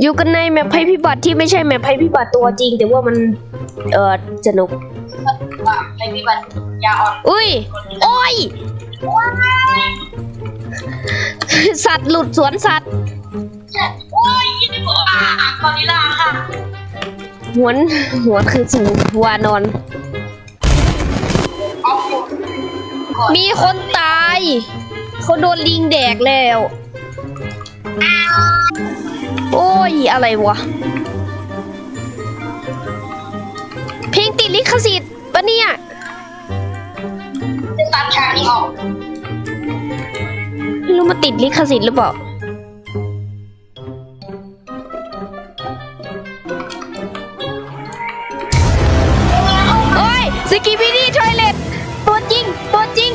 อยู่กันในแมปภัยพิบัติที่ไม่ใช่แมปภัยพิบัติตัวจริง แต่ว่ามันเออสนุกว่าในพิบัติยาอ่อนอุ้ยโอ้ยสัตว์หลุดสวนสัตว์โอ้ยยี่สิบกว่าอะตอนนี้ล่ะค่ะหวนหวนคือสูวานอนออฟฟูก่อน มีคนตายเขาโดนลิงแดกแล้ว อ้ยอะไรวะ เพลงติดลิขสิทธิ์ปะเนี่ยจะตัดฉากนี้ออกไม่รู้มาติดลิขสิทธิ์หรือเปล่าโอ้ยสกีบิดี้ทอยเล็ตตัวจริง ตัวจริง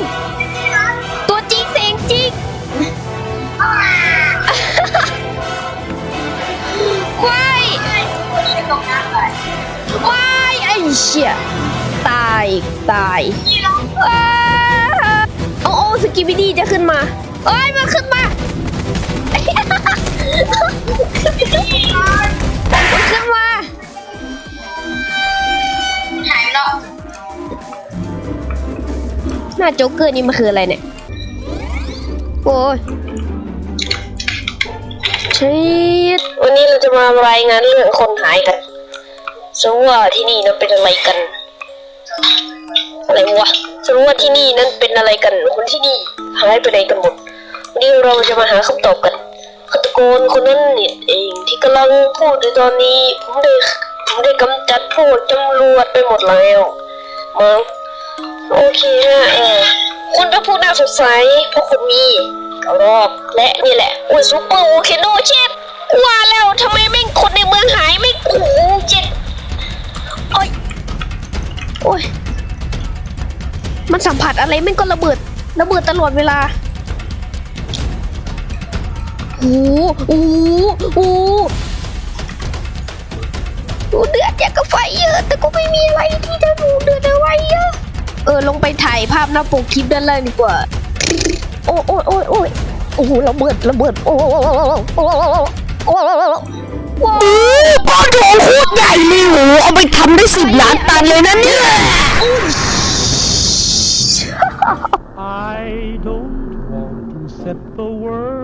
วายไอ้เชี่ยตายตายนี่เราอ้าโอ้โอ้สกีบิดี้จะขึ้นมาเอ้ยมันขึ้นมามันขึ้นมาหายแล้วหน้าโจ๊กเกอร์นี่มันคืออะไรเนี่ยโอ้ยชีตวันนี้เราจะมารายงานเรื่องคนหายกัน สรู้ว่าที่นี่นั้นเป็นอะไรกัน อะไรวะสรู้ว่าที่นี่นั้นเป็นอะไรกัน คนที่นี่หายไปไหนกันหมด วันนี้เราจะมาหาคำตอบกันฆาตกรคนนั้นเนี่ยเองที่กำลังพูดอยู่ตอนนี้ผมได้ผมได้กำจัดพวกตำรวจไปหมดแล้วมั้งโอเคฮะเออคุณก็พูดน่าสงสัยเพราะคุณมีกระรอกและนี่แหละอุ้ยซูเปอร์โอเคโนเชฟว่าแล้วทำไมแม่งคนในเมืองหายไม่โอ้โหเจ็ด โอ้ยโอ้ยมันสัมผัสอะไรม่งก็ระเบิด ระเบิดตลอดเวลาโอ้โหโอ้โหโอ้โหเดือดอยากกับไฟเยอะ แต่ก็ไม่มีอะไรที่จะดูเดือดเอาไว้เยอะ เออ ลงไปถ่ายภาพหน้าปกคลิปด้านล่างดีกว่า โอ้โอ้โอ้โอ้ยโอ้โหระเบิดระเบิด โอ้โอ้โอ้โอ้โอ้โอ้ โอ้ก้อนทองโคตรใหญ่เลยโหเอาไปทำได้สิบล้านตันเลยนะเนี่ย I don't want to set the world